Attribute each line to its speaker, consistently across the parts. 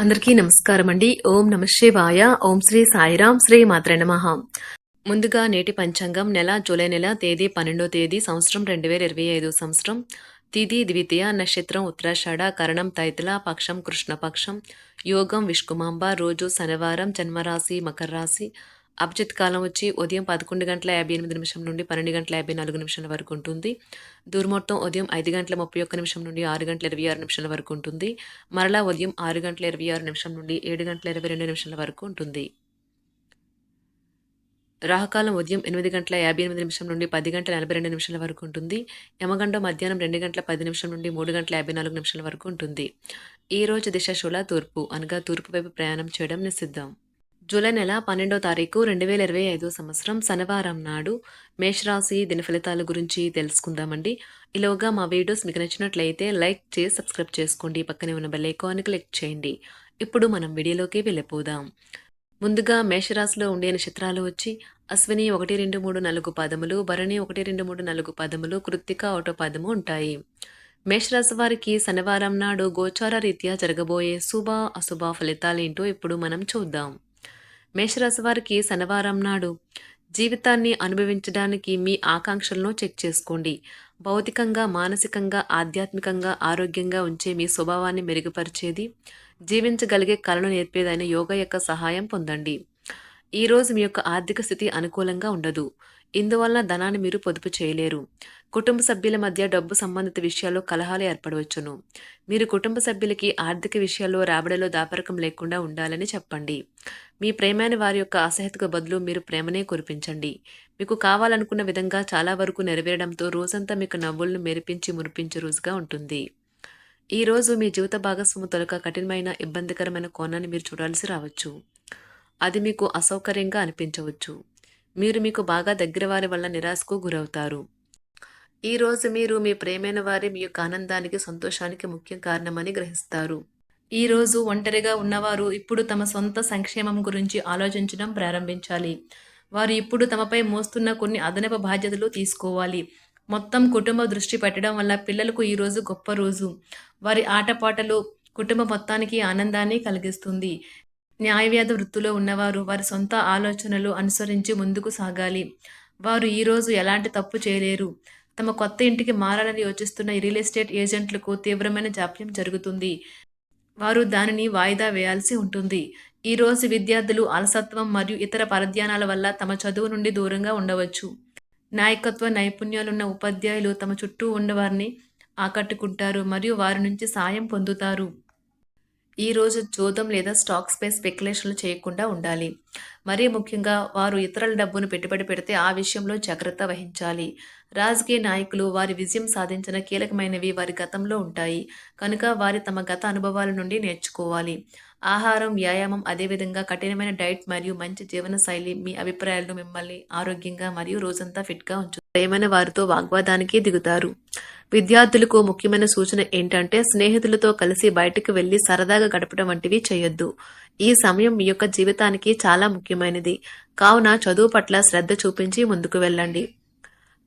Speaker 1: అందరికీ నమస్కారం అండి. ఓం నమ శివాయ. ఓం శ్రీ సాయిరాం శ్రీ మాత్ర నమః. ముందుగా నేటి పంచాంగం నెల జూలై నెల తేదీ పన్నెండో తేదీ సంవత్సరం రెండు వేల ఇరవై ఐదు సంవత్సరం. తిథి ద్వితీయ నక్షత్రం ఉత్తరాషాఢ కరణం తైతల పక్షం కృష్ణపక్షం. యోగం విష్కుమాంబ రోజు శనివారం జన్మరాశి మకర రాశి. అభిజిత్ కాలం వచ్చి ఉదయం పదకొండు గంటల యాభై ఎనిమిది నిమిషం నుండి పన్నెండు గంటల యాభై నాలుగు నిమిషాల వరకు ఉంటుంది. దుర్ముహూర్తం ఉదయం ఐదు గంటల ముప్పై ఒక్క నిమిషం నుండి ఆరు గంటల ఇరవై ఆరు నిమిషాల వరకు ఉంటుంది. మరలా ఉదయం ఆరు గంటల ఇరవై ఆరు నిమిషం నుండి ఏడు గంటల ఇరవై రెండు నిమిషాల వరకు ఉంటుంది. రాహకాలం ఉదయం ఎనిమిది గంటల యాభై ఎనిమిది నిమిషం నుండి పది గంటల నలభై రెండు నిమిషాల వరకు ఉంటుంది. యమగండం మధ్యాహ్నం రెండు గంటల పది నిమిషం నుండి మూడు గంటల యాభై నాలుగు నిమిషాల వరకు ఉంటుంది. ఈ రోజు దిశ శూల తూర్పు అనగా తూర్పు వైపు ప్రయాణం చేయడం నిషిద్ధం. జూలై నెల పన్నెండో తారీఖు రెండు వేల ఇరవై ఐదో సంవత్సరం శనివారం నాడు మేషరాశి దిన ఫలితాల గురించి తెలుసుకుందామండి. ఇలాగా మా వీడియోస్ మీకు నచ్చినట్లయితే లైక్ చేసి సబ్స్క్రైబ్ చేసుకోండి. పక్కనే ఉన్న బెల్ ఐకాన్ని క్లిక్ చేయండి. ఇప్పుడు మనం వీడియోలోకి వెళ్ళిపోదాం. ముందుగా మేషరాశిలో ఉండే నక్షత్రాలు వచ్చి అశ్విని ఒకటి రెండు మూడు నాలుగు పదములు భరణి ఒకటి రెండు మూడు నాలుగు పదములు కృత్తిక ఒకటో పదము ఉంటాయి. మేషరాశి వారికి శనివారం నాడు గోచార రీత్యా జరగబోయే శుభ అశుభ ఫలితాలేంటో ఇప్పుడు మనం చూద్దాం. మేషరాశి వారికి శనివారం నాడు జీవితాన్ని అనుభవించడానికి మీ ఆకాంక్షలను చెక్ చేసుకోండి. భౌతికంగా మానసికంగా ఆధ్యాత్మికంగా ఆరోగ్యంగా ఉంచే మీ స్వభావాన్ని మెరుగుపరిచేది జీవించగలిగే కళను నేర్పేదైన యోగా యొక్క సహాయం పొందండి. ఈ రోజు మీ యొక్క ఆర్థిక స్థితి అనుకూలంగా ఉండదు. ఇందువలన ధనాన్ని మీరు పొదుపు చేయలేరు. కుటుంబ సభ్యుల మధ్య డబ్బు సంబంధిత విషయాల్లో కలహాలు ఏర్పడవచ్చును. మీరు కుటుంబ సభ్యులకి ఆర్థిక విషయాల్లో రాబడిలో దాపరకం లేకుండా ఉండాలని చెప్పండి. మీ ప్రేమైన వారి యొక్క అసహ్యతకు బదులు మీరు ప్రేమనే కురిపించండి. మీకు కావాలనుకున్న విధంగా చాలా వరకు నెరవేరడంతో రోజంతా మీకు నవ్వులను మెరిపించి మురిపించే రోజుగా ఉంటుంది. ఈ రోజు మీ జీవిత భాగస్వాము తొలక కఠినమైన ఇబ్బందికరమైన కోణాన్ని మీరు చూడాల్సి రావచ్చు. అది మీకు అసౌకర్యంగా అనిపించవచ్చు. మీరు మీకు బాగా దగ్గర వారి వల్ల నిరాశకు గురవుతారు. ఈ రోజు మీరు మీ ప్రేమైన వారి మీ యొక్క ఆనందానికి సంతోషానికి ముఖ్య కారణమని గ్రహిస్తారు. ఈ రోజు ఒంటరిగా ఉన్నవారు ఇప్పుడు తమ సొంత సంక్షేమం గురించి ఆలోచించడం ప్రారంభించాలి. వారు ఇప్పుడు తమపై మోస్తున్న కొన్ని అదనపు బాధ్యతలు తీసుకోవాలి. మొత్తం కుటుంబ దృష్టి పెట్టడం వల్ల పిల్లలకు ఈ రోజు గొప్ప రోజు. వారి ఆటపాటలు కుటుంబ మొత్తానికి ఆనందాన్ని కలిగిస్తుంది. న్యాయవ్యాధ వృత్తిలో ఉన్నవారు వారి సొంత ఆలోచనలు అనుసరించి ముందుకు సాగాలి. వారు ఈరోజు ఎలాంటి తప్పు చేయలేరు. తమ కొత్త ఇంటికి మారాలని యోచిస్తున్న రియల్ ఎస్టేట్ ఏజెంట్లకు తీవ్రమైన జాప్యం జరుగుతుంది. వారు దానిని వాయిదా వేయాల్సి ఉంటుంది. ఈ రోజు విద్యార్థులు అలసత్వం మరియు ఇతర పరధ్యానాల వల్ల తమ చదువు నుండి దూరంగా ఉండవచ్చు. నాయకత్వ నైపుణ్యాలున్న ఉపాధ్యాయులు తమ చుట్టూ ఉన్నవారిని ఆకట్టుకుంటారు మరియు వారి నుంచి సాయం పొందుతారు. ఈ రోజు జోదం లేదా స్టాక్స్ పై స్పెక్యులేషన్లు చేయకుండా ఉండాలి. మరీ ముఖ్యంగా వారు ఇతరుల డబ్బును పెట్టుబడి పెడితే ఆ విషయంలో జాగ్రత్త వహించాలి. రాజకీయ నాయకులు వారి విజయం సాధించిన కీలకమైనవి వారి గతంలో ఉంటాయి. కనుక వారి తమ గత అనుభవాల నుండి నేర్చుకోవాలి. ఆహారం వ్యాయామం అదేవిధంగా కఠినమైన డైట్ మరియు మంచి జీవన శైలి మీ అభిప్రాయాలను మిమ్మల్ని ఆరోగ్యంగా మరియు రోజంతా ఫిట్గా ఉంచు ప్రేమైన వారితో వాగ్వాదానికి దిగుతారు. విద్యార్థులకు ముఖ్యమైన సూచన ఏంటంటే స్నేహితులతో కలిసి బయటకు వెళ్ళి సరదాగా గడపడం వంటివి చేయొద్దు. ఈ సమయం మీ యొక్క జీవితానికి చాలా ముఖ్యమైనది. కావున చదువు పట్ల శ్రద్ధ చూపించి ముందుకు వెళ్ళండి.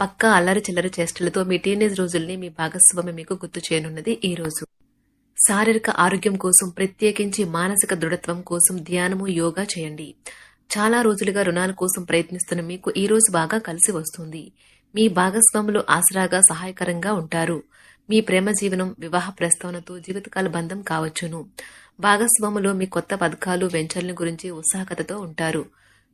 Speaker 1: పక్కా అల్లరి చిల్లరి చేష్టలతో మీ టీనేజ్ రోజుల్ని మీ భాగస్వామి మీకు గుర్తు చేయనున్నది ఈ రోజు. శారీరక ఆరోగ్యం కోసం ప్రత్యేకించి మానసిక దృఢత్వం కోసం ధ్యానము యోగా చేయండి. చాలా రోజులుగా రుణాల కోసం ప్రయత్నిస్తున్న మీకు ఈ రోజు బాగా కలిసి వస్తుంది. మీ భాగస్వాములు ఆసరాగా సహాయకరంగా ఉంటారు. మీ ప్రేమ జీవనం వివాహ ప్రస్తావనతో జీవితకాల బంధం కావచ్చును. భాగస్వాములు మీ కొత్త పథకాలు వెంచర్ల గురించి ఉత్సాహకతతో ఉంటారు.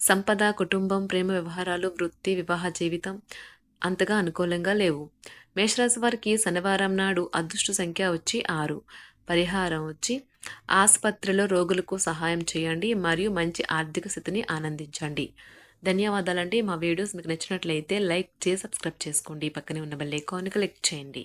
Speaker 1: సంపద కుటుంబం ప్రేమ వ్యవహారాలు వృత్తి వివాహ జీవితం అంతగా అనుకూలంగా లేవు. మేషరాశి వారికి శనివారం నాడు అదృష్ట సంఖ్య వచ్చి ఆరు. పరిహారం వచ్చి ఆసుపత్రిలో రోగులకు సహాయం చేయండి మరియు మంచి ఆర్థిక స్థితిని ఆనందించండి. ధన్యవాదాలండి. మా వీడియోస్ మీకు నచ్చినట్లయితే లైక్ చేసి సబ్స్క్రైబ్ చేసుకోండి. పక్కనే ఉన్న బెల్ ఐకాన్ క్లిక్ చేయండి.